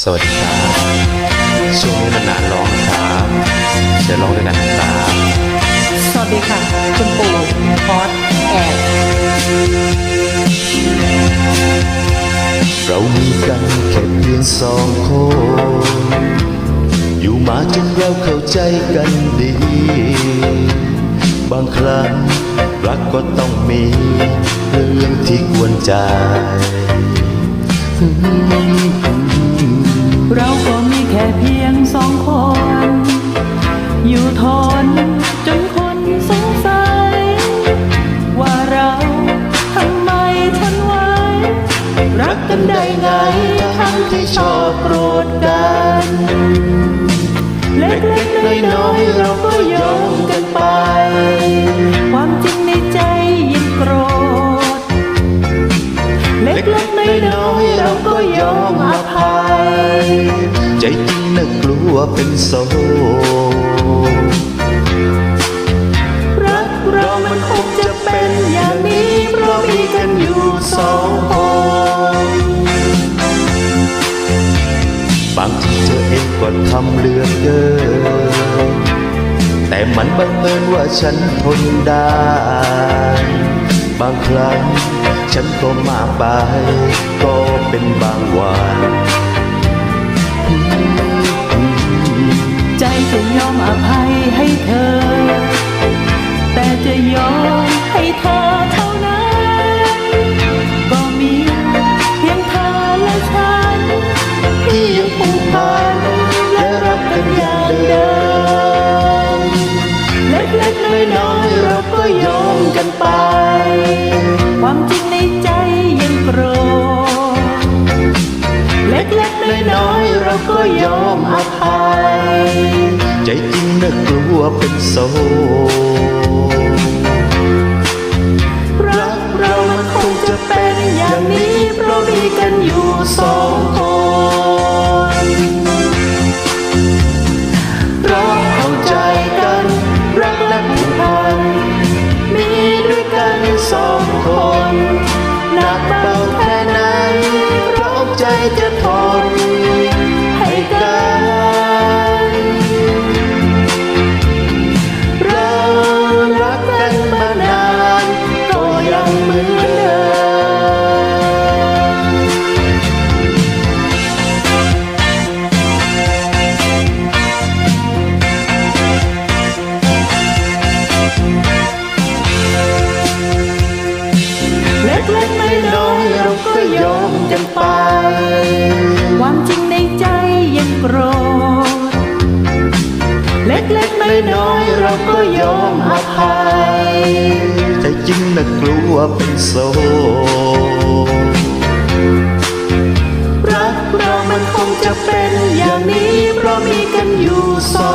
สวัสดีครับช่วงนี้นานๆร้องครับเดี๋ยวร้องด้วยกันนะครับสวัสดีค่ะ คุณปู่พอดแอดเรามีกันแค่เพียงสองคน อยู่มาจนเราเข้าใจกันดี บางครั้งรักก็ต้องมีเรื่องที่กวนใจ อนจนคนสงสัย ว่าเราทำไมทนไว้ รักกันได้ไงทั้งที่ชอบโกรธกัน เล็กๆน้อยๆเราก็ยอมกันไป ความจริงในใจยิ่งโกรธ เล็กๆน้อยๆเราก็ยอมอภัย ใจจริงน่ากลัวเป็นโซ มีกันอยู่สองคนบางทีเธอเองก็ทำเลือกเกินแต่มันบังเอิญว่าฉันทนได้ บางครั้งฉันก็มากไป ก็เป็นบางวันใจจะยอมอภัยให้เธอ น้อยๆเราก็ยอมกันไป ความจริงในใจยังโกรธเล็กๆน้อยๆเราก็ยอมอภัย ใจจริงน่ากลัวเป็นโซ จจะทนให้กันเรารักกันมานานก็ยังเหมือนเดิมเล็กๆน้อยๆเราก็ยอมกันไป ความจริงในใจยังโกรธ เล็กๆน้อยเราก็ยอมอภัยใจจริงนะกลัวเป็นโซรักเรามันคงจะเป็นอย่างนี้เพราะมีกันอยู่สองคนรักเรามันคงจะเป็นอย่างนี้เพราะมีกันอยู่สอง